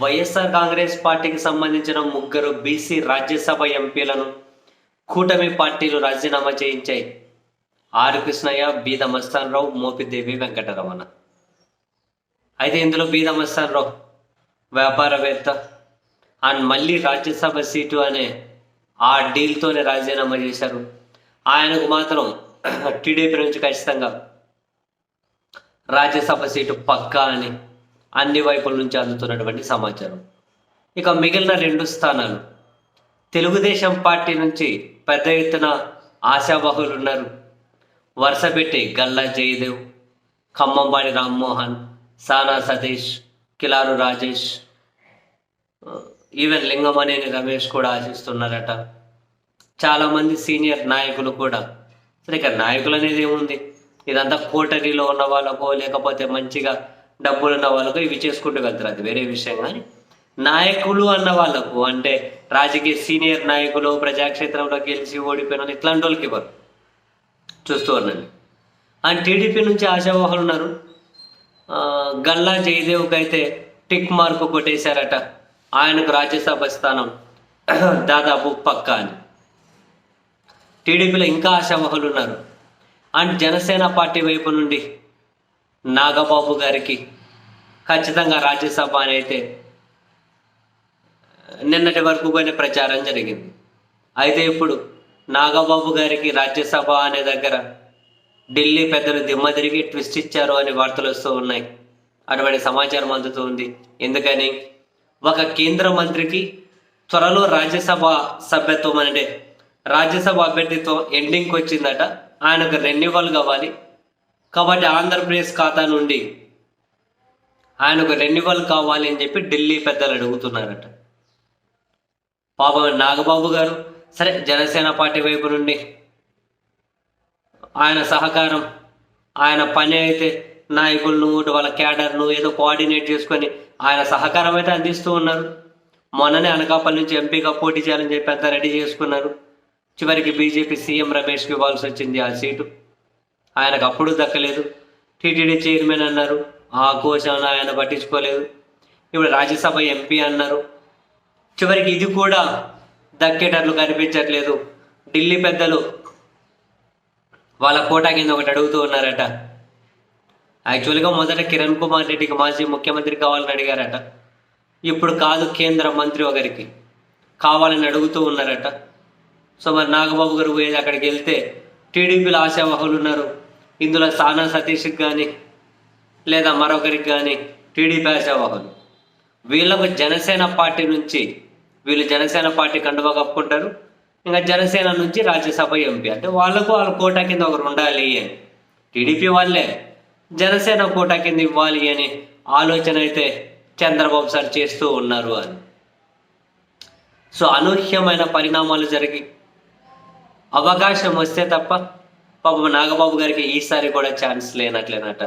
వైఎస్ఆర్ కాంగ్రెస్ పార్టీకి సంబంధించిన ముగ్గురు బీసీ రాజ్యసభ ఎంపీలను కూటమి పార్టీలు రాజీనామా చేయించాయి. ఆర్ కృష్ణయ్య బీదమస్తాన్ రావు మోపిదేవి వెంకటరమణ. అయితే ఇందులో బీదమస్తాన్ రావు వ్యాపారవేత్త అండ్ మళ్ళీ రాజ్యసభ సీటు అనే ఆ డీల్తోనే రాజీనామా చేశారు. ఆయనకు మాత్రం టీడీపీ నుంచి ఖచ్చితంగా రాజ్యసభ సీటు పక్కా అని అన్ని వైపుల నుంచి అందుతున్నటువంటి సమాచారం. ఇక మిగిలిన రెండు స్థానాలు. తెలుగుదేశం పార్టీ నుంచి పెద్ద ఎత్తున ఆశావాహులు ఉన్నారు. వరుస పెట్టి గల్లా జయదేవ్ ఖమ్మంబాడి రామ్మోహన్ సానా సతీష్ కిలారు రాజేష్ ఈవెన్ లింగమనేని రమేష్ కూడా ఆశిస్తున్నారట. చాలామంది సీనియర్ నాయకులు కూడా. సరే ఇక నాయకులు అనేది ఏముంది? ఇదంతా కోటరీలో ఉన్న వాళ్ళకో లేకపోతే మంచిగా డబ్బులు ఉన్న వాళ్ళకు ఇవి చేసుకుంటూ వెళ్తారు అది వేరే విషయం కానీ నాయకులు అన్న వాళ్ళకు అంటే రాజకీయ సీనియర్ నాయకులు ప్రజాక్షేత్రంలో గెలిచి ఓడిపోయిన ఇట్లాంటి వాళ్ళకి ఇవ్వరు. చూస్తూ ఉన్నాను అండ్ టీడీపీ నుంచి ఆశావాహులు ఉన్నారు. గల్లా జయదేవ్కి అయితే టిక్ మార్క్ కొట్టేశారట. ఆయనకు రాజ్యసభ స్థానం దాదాపు పక్క అని. టీడీపీలో ఇంకా ఆశావాహులు ఉన్నారు. అండ్ జనసేన పార్టీ వైపు నుండి నాగబాబు గారికి ఖచ్చితంగా రాజ్యసభ అని అయితే నిన్నటి వరకు కూడా ప్రచారం జరిగింది. అయితే ఇప్పుడు నాగబాబు గారికి రాజ్యసభ అనే దగ్గర ఢిల్లీ పెద్దలు దిమ్మ తిరిగి ట్విస్ట్ ఇచ్చారు అని వార్తలు వస్తూ ఉన్నాయి. అటువంటి సమాచారం అందుతూ ఉంది. ఎందుకని? ఒక కేంద్ర మంత్రికి త్వరలో రాజ్యసభ సభ్యత్వం అంటే రాజ్యసభ అభ్యర్థిత్వం ఎండింగ్కి వచ్చిందట. ఆయనకు రెన్యువల్ కావాలి. కాబట్టి ఆంధ్రప్రదేశ్ ఖాతా నుండి ఆయనకు రెన్యువల్ కావాలి అని చెప్పి ఢిల్లీ పెద్దలు అడుగుతున్నారట. పాపం నాగబాబు గారు సరే జనసేన పార్టీ వైపు నుండి ఆయన సహకారం ఆయన పని అయితే నాయకులను వాళ్ళ క్యాడర్ను ఏదో కోఆర్డినేట్ చేసుకొని ఆయన సహకారం అయితే అందిస్తూ ఉన్నారు. మొన్ననే అనకాపల్లి నుంచి ఎంపీగా పోటీ చేయాలని చెప్పి అంతా రెడీ చేసుకున్నారు. చివరికి బీజేపీ సీఎం రమేష్కి ఇవ్వాల్సి వచ్చింది ఆ సీటు. ఆయనకు అప్పుడు దక్కలేదు. టీటీడీ చైర్మన్ అన్నారు. ఆ కోశాన్ని ఆయన పట్టించుకోలేదు. ఇప్పుడు రాజ్యసభ ఎంపీ అన్నారు. చివరికి ఇది కూడా దక్కేటట్లు కనిపించట్లేదు. ఢిల్లీ పెద్దలు వాళ్ళ కోటా కింద ఒకటి అడుగుతూ ఉన్నారట. యాక్చువల్గా మొదట కిరణ్ కుమార్ రెడ్డికి మాజీ ముఖ్యమంత్రి కావాలని అడిగారట. ఇప్పుడు కాదు కేంద్ర మంత్రి ఒకరికి కావాలని అడుగుతూ ఉన్నారట. సో మరి నాగబాబు గారు పోయేది అక్కడికి వెళ్తే టీడీపీలో ఆశావాహులు ఉన్నారు. ఇందులో సానా సతీష్కి కానీ లేదా మరొకరికి కానీ టీడీపీ ఆశావాహులు. వీళ్ళకు జనసేన పార్టీ నుంచి వీళ్ళు జనసేన పార్టీ కండువా కప్పుకుంటారు. ఇంకా జనసేన నుంచి రాజ్యసభ ఎంపీ. అంటే వాళ్ళకు వాళ్ళ కోటా కింద ఒకరు ఉండాలి అని. టీడీపీ వాళ్ళే జనసేన కోటా కింద ఇవ్వాలి అని ఆలోచన అయితే చంద్రబాబు సార్ చేస్తూ ఉన్నారు అని. సో అనూహ్యమైన పరిణామాలు జరిగి అవకాశం వస్తే తప్ప పాపం నాగబాబు గారికి ఈసారి కూడా ఛాన్స్ లేనట్లేనట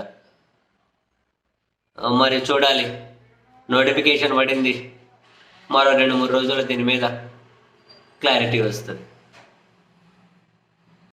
మరి చూడాలి. నోటిఫికేషన్ పడింది. మరో రెండు మూడు రోజులు దీని మీద క్లారిటీ వస్తుంది.